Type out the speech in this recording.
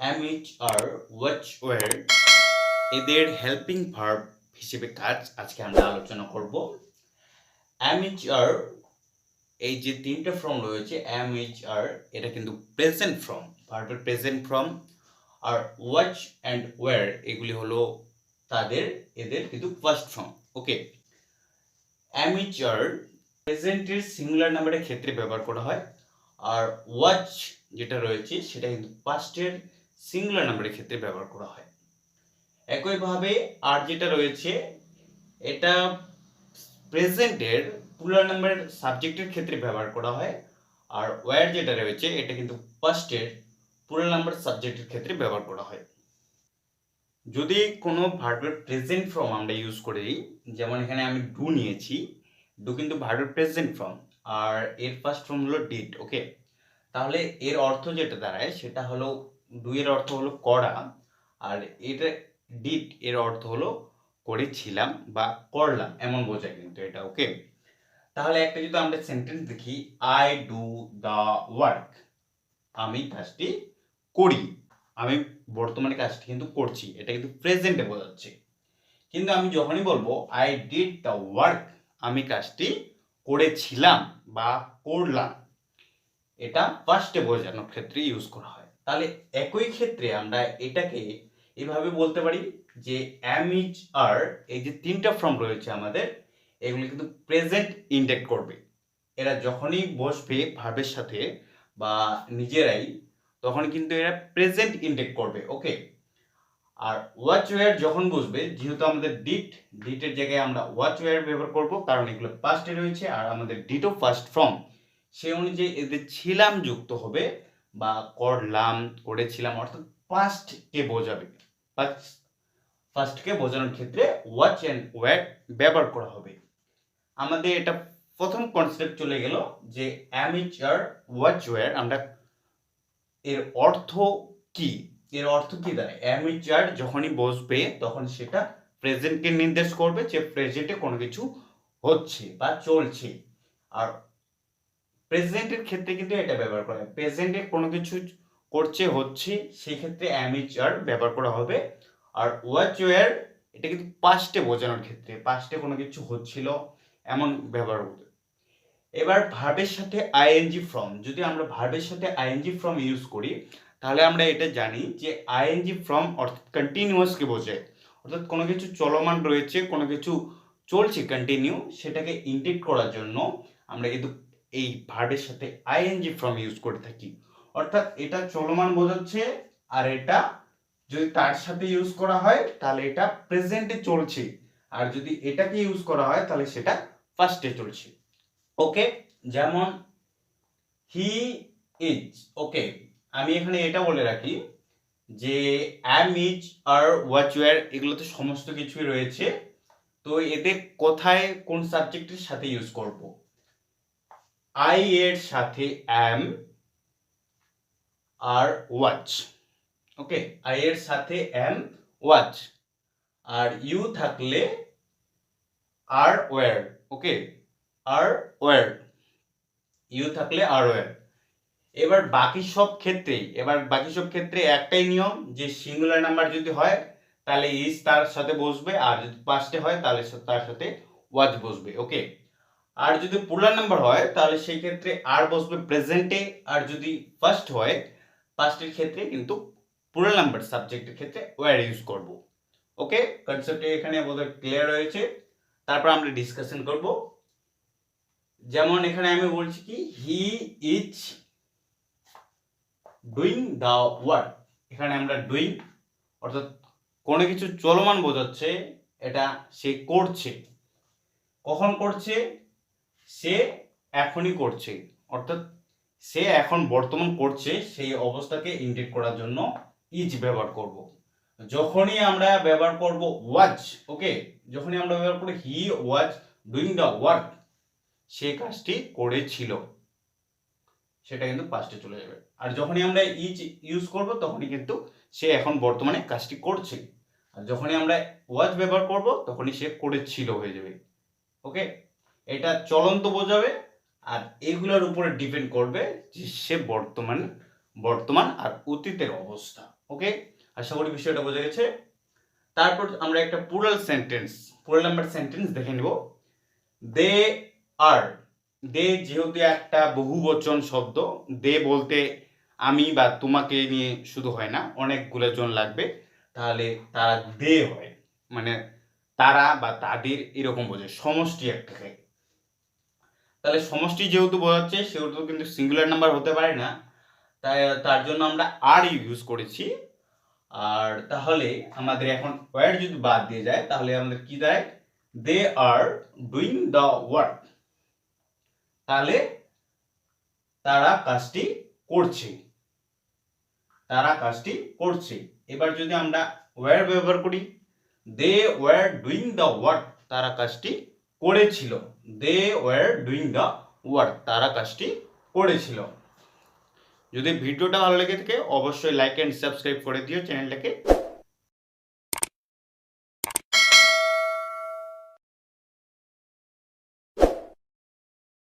Am is are was were এদের helping verb হিসেবে কাজ আজকে আমরা আলোচনা করব। অ্যাম ইচ আর এই যে তিনটা ফর্ম রয়েছে অ্যাম ইচ আর এটা কিন্তু প্রেজেন্ট ফর্ম ভার্বের present form R was and were এগুলি হলো তাদের, এদের কিন্তু first form okay am is are প্রেজেন্টের singular নাম্বারের ক্ষেত্রে ব্যবহার করা হয়, আর ওয়াচ যেটা রয়েছে সেটা কিন্তু পাস্টের সিঙ্গুলার নাম্বারের ক্ষেত্রে ব্যবহার করা হয়। একইভাবে আর যেটা রয়েছে, এটা প্রেজেন্টের প্লুরাল নাম্বারের সাবজেক্টের ক্ষেত্রে ব্যবহার করা হয়, আর ওয়ার যেটা রয়েছে, এটা কিন্তু পাস্টের প্লুরাল নাম্বার সাবজেক্টের ক্ষেত্রে ব্যবহার করা হয়। যদি কোনো ভার্বের প্রেজেন্ট ফর্ম আমরা ইউজ করে দিই, যেমন এখানে আমি ডু নিয়েছি ডু কিন্তু ভার্বের প্রেজেন্ট ফর্ম আর এর ফার্স্ট ফর্ম হলো ডিড ওকে তাহলে এর অর্থ যেটা দাঁড়ায়, সেটা হলো এর অর্থ হলো করা আর এটা ডিড এর অর্থ হলো করেছিলাম বা করলাম, এমন বোঝায় কিন্তু এটা ওকে তাহলে একটা যদি আমরা সেন্টেন্স দেখি আই ডু দ্য ওয়ার্ক আমি কাজটি করি, আমি বর্তমানে কাজটি কিন্তু করছি, এটা কিন্তু প্রেজেন্টে বোঝাচ্ছে। কিন্তু আমি যখনই বলব আই ডিড দ্য ওয়ার্ক আমি কাজটি করেছিলাম বা করলাম, এটা ফার্স্টে বোঝানোর ক্ষেত্রে ইউজ করা হয়। তাহলে একই ক্ষেত্রে আমরা এটাকে এভাবে বলতে পারি যে অ্যাম ইজ আর এই যে তিনটা ফর্ম রয়েছে আমাদের, এগুলি কিন্তু প্রেজেন্ট ইন্ডেক্ট করবে। এরা যখনই বসবে ভার্বের সাথে বা নিজেরাই, তখন কিন্তু এরা প্রেজেন্ট ইন্ডেক্ট করবে ওকে আর ওয়াচ ওয়ার যখন বসবে, যেহেতু আমাদের ডিট ডিটের জায়গায় আমরা ওয়াচ ওয়ার ব্যবহার করব, কারণ এগুলো পাস্টে রয়েছে, আর আমাদের ডিটও ফার্স্ট ফর্ম সেই অনুযায়ী এদের ছিলাম যুক্ত হবে বা করলাম, করেছিলাম, অর্থাৎ পাস্টকে বোঝাবে। ফার্স্টকে বোঝানোর ক্ষেত্রে ওয়াচ অ্যান্ড ওয়ার ব্যবহার করা হবে। আমাদের এটা প্রথম কনসেপ্ট চলে গেল যে অ্যামিচার ওয়াচ ওয়ার আমরা এর অর্থ কি? এর অর্থ কি দাঁড়ায়? অ্যামিচার যখনই বসবে, তখন সেটা প্রেজেন্টকে নির্দেশ করবে যে প্রেজেন্টে কোনো কিছু হচ্ছে বা চলছে। আর প্রেজেন্টের ক্ষেত্রে কিন্তু এটা ব্যবহার করা হয়। প্রেজেন্টে কোনো কিছু করছে, হচ্ছে, সেই ক্ষেত্রে অ্যামিচার ব্যবহার করা হবে। আর ওয়াচ ওয়ার এটা কিন্তু পাস্টে বোঝানোর ক্ষেত্রে, পাস্টে কোনো কিছু হচ্ছিল, এমন ব্যবহার করতে। এবার ভার্বের সাথে আইএনজি ফর্ম যদি আমরা ভার্বের সাথে আইএনজি ফর্ম ইউজ করি, তাহলে আমরা এটা জানি যে আইএনজি ফর্ম অর্থাৎ কন্টিনিউয়াসকে বোঝায়। অর্থাৎ কোনো কিছু চলমান রয়েছে, কোনো কিছু চলছে কন্টিনিউ সেটাকে ইন্ডিকেট করার জন্য আমরা কিন্তু এই ভার্বের সাথে আইএনজি ফর্ম ইউজ করে থাকি। অর্থাৎ এটা চলমান বোঝাচ্ছে, আর এটা যদি তার সাথে ইউজ করা হয়, তাহলে এটা প্রেজেন্টে চলছে। আর যদি এটাকে ইউজ করা হয়, তাহলে সেটা ফার্স্টে চলছে। ওকে যেমন হি ইজ ওকে আমি এখানে এটা বলে রাখি যে am is are was were এগুলো তো সমস্ত কিছুই রয়েছে। তো এদের কোথায় কোন সাবজেক্টের সাথে ইউজ করব? আই এর সাথে অ্যাম আর ওয়াচ ওকে আই এর সাথে অ্যাম ওয়াচ আর ইউ থাকলে আর ওয়ার ওকে আর ওয়ার ইউ থাকলে আর ওয়ার এবার বাকি সব ক্ষেত্রেই এবার বাকি সব ক্ষেত্রে একটাই নিয়ম, যে সিঙ্গুলার নাম্বার যদি হয়, তাহলে ইজ তার সাথে বসবে, আর যদি পাঁচটে হয়, তাহলে তার সাথে ওয়াচ বসবে। ওকে আর যদি পুলার নাম্বার হয়, তাহলে সেই ক্ষেত্রে আর বসবে প্রেজেন্টে আর যদি ফার্স্ট হয় ফার্স্টের ক্ষেত্রে কিন্তু পুরাল নাম্বার সাবজেক্টের ক্ষেত্রে ওয়ার ইউজ করব। ওকে কনসেপ্ট এখানে বোধহয় ক্লিয়ার হয়েছে। তারপর আমরা ডিসকাশন করব। যেমন এখানে আমি বলছি কি he is doing the work এখানে আমরা ডুইং অর্থাৎ কোনো কিছু চলমান বোঝাচ্ছে, এটা সে করছে। কখন করছে? সে এখনই করছে। অর্থাৎ সে এখন বর্তমান করছে সেই অবস্থাকে ইন্ডিকেট করার জন্য ইজ ব্যবহার করব। যখনই আমরা ব্যবহার করব ওয়াচ ওকে যখনই আমরা ব্যবহার করি he was doing the work সে কাজটি করেছিল। সেটা কিন্তু পাস্টে চলে যাবে। আর যখনই আমরা ইজ ইউজ করব, তখনই কিন্তু সে এখন বর্তমানে কাজটি করছে। আর যখনই আমরা ওয়াজ ব্যবহার করব, তখনই সে করেছিল হয়ে যাবে। ওকে এটা চলন্ত বোঝাবে আর এগুলোর উপরে ডিপেন্ড করবে যে সে বর্তমান বর্তমান আর অতীতের অবস্থা, ওকে? আশা করি বিষয়টা বোঝা গেছে। তারপর আমরা একটা plural sentence plural number sentence দেখে নিব। দে আর, দে যেহেতু একটা বহুবচন শব্দ, দে বলতে আমি বা তোমাকে নিয়ে শুধু হয় না, অনেকগুলো জন লাগবে, তাহলে তারা দে হয়। মানে তারা বা তাদের এরকম বোঝে সমষ্টি একটাকে। তাহলে সমষ্টি যেহেতু বোঝাচ্ছে, সেহেতু কিন্তু সিঙ্গুলার নাম্বার হতে পারে না। তাই, তার জন্য আমরা আর ইউজ করেছি। আর তাহলে আমাদের এখন ওয়ার্ড যদি বাদ দিয়ে যায়, তাহলে আমাদের কি দেয়? They are doing the work তাহলে তারা কাজটি করছে। তারা কাজটি করছে। এবার যদি আমরা ওয়ার ব্যবহার করি they were doing the work তারা কাজটি করেছিল। They were doing the work তারা কাজটি করেছিল। যদি ভিডিওটা ভালো লেগে থাকে, অবশ্যই লাইক অ্যান্ড সাবস্ক্রাইব করে দিও চ্যানেলটাকে